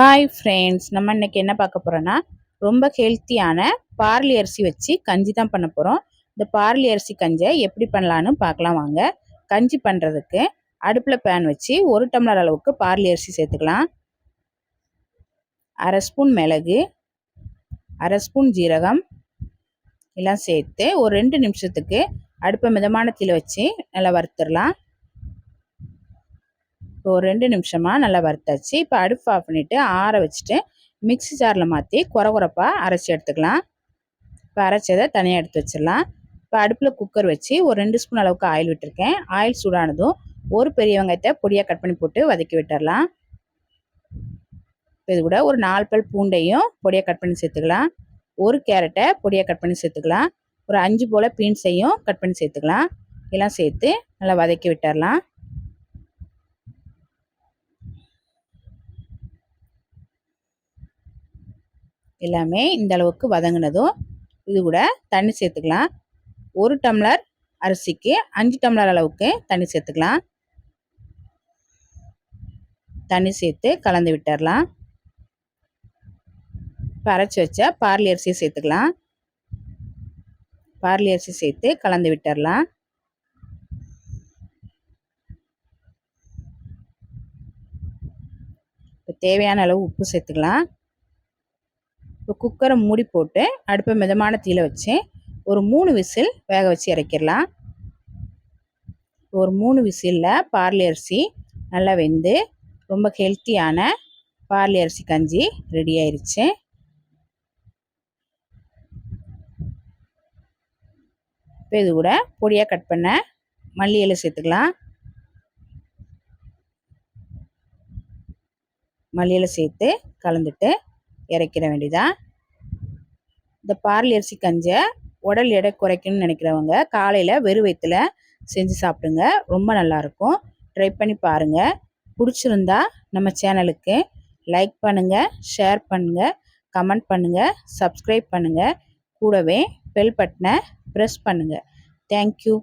Hi friends நம்ம இன்னைக்கு என்ன பார்க்க போகிறோன்னா ரொம்ப ஹெல்த்தியான பார்லி அரிசி வச்சு கஞ்சி தான் பண்ண போகிறோம் இந்த பார்லி அரிசி கஞ்சை எப்படி பண்ணலான்னு பார்க்கலாம் வாங்க. கஞ்சி பண்ணுறதுக்கு அடுப்பில் பேன் வச்சு ஒரு டம்ளர் அளவுக்கு பார்லி அரிசி சேர்த்துக்கலாம். அரை ஸ்பூன் மிளகு அரை ஸ்பூன் ஜீரகம் எல்லாம் சேர்த்து ஒரு ரெண்டு நிமிஷத்துக்கு அடுப்பை மிதமான தீல வச்சு நல்லா வறுத்துடலாம். இப்போ ஒரு ரெண்டு நிமிஷமாக நல்லா வறுத்தாச்சு. இப்போ அடுப்பு ஆஃப் பண்ணிவிட்டு ஆற வச்சுட்டு மிக்ஸி ஜாரில் மாற்றி குறை குறைப்பாக அரைச்சி எடுத்துக்கலாம். இப்போ அரைச்சதை தனியாக எடுத்து வச்சிடலாம். இப்போ அடுப்பில் குக்கர் வச்சு ஒரு ரெண்டு ஸ்பூன் அளவுக்கு ஆயில் விட்டுருக்கேன். ஆயில் சூடானதும் ஒரு பெரிய வெங்காயத்தை பொடியாக கட் பண்ணி போட்டு வதக்கி விட்டுடலாம். இப்போ இது கூட ஒரு நாலு பல் பூண்டையும் பொடியாக கட் பண்ணி சேர்த்துக்கலாம். ஒரு கேரட்டை பொடியாக கட் பண்ணி சேர்த்துக்கலாம். ஒரு அஞ்சு போல் பீன்ஸையும் கட் பண்ணி சேர்த்துக்கலாம். எல்லாம் சேர்த்து நல்லா வதக்கி விட்டுடலாம். எல்லாமே இந்த அளவுக்கு வதங்கினதும் இது கூட தண்ணி சேர்த்துக்கலாம். ஒரு டம்ளர் அரிசிக்கு அஞ்சு டம்ளர் அளவுக்கு தண்ணி சேர்த்துக்கலாம். தண்ணி சேர்த்து கலந்து விட்டுடலாம். இப்போ அரைச்சி வச்ச பார்லி அரிசியை சேர்த்துக்கலாம். பார்லி அரிசி சேர்த்து கலந்து விட்டுடலாம். இப்போ தேவையான அளவு உப்பு சேர்த்துக்கலாம். இப்போ குக்கரை மூடி போட்டு அடுப்பை மிதமான தீயில் வச்சு ஒரு மூணு விசில் வேக வச்சு இறக்கிடலாம். ஒரு மூணு விசிலில் பார்லி அரிசி நல்லா வெந்து ரொம்ப ஹெல்த்தியான பார்லி அரிசி கஞ்சி ரெடி ஆயிடுச்சு இப்போ இது கூட பொடியாக கட் பண்ண மல்லி இலை சேர்த்துக்கலாம். மல்லி இலை சேர்த்து கலந்துட்டு இறக்கிட வேண்டியதான் இந்த பார்லி அரிசி கஞ்சை உடல் எடை குறைக்கணும்னு நினைக்கிறவங்க காலையில் வெறு வயிற்றுல செஞ்சு சாப்பிடுங்க. ரொம்ப நல்லாயிருக்கும் ட்ரை பண்ணி பாருங்கள் பிடிச்சிருந்தா நம்ம சேனலுக்கு லைக் பண்ணுங்கள் ஷேர் பண்ணுங்கள் கமெண்ட் பண்ணுங்கள் சப்ஸ்கிரைப் பண்ணுங்கள் கூடவே பெல் பட்டனை ப்ரெஸ் பண்ணுங்கள் தேங்க்யூ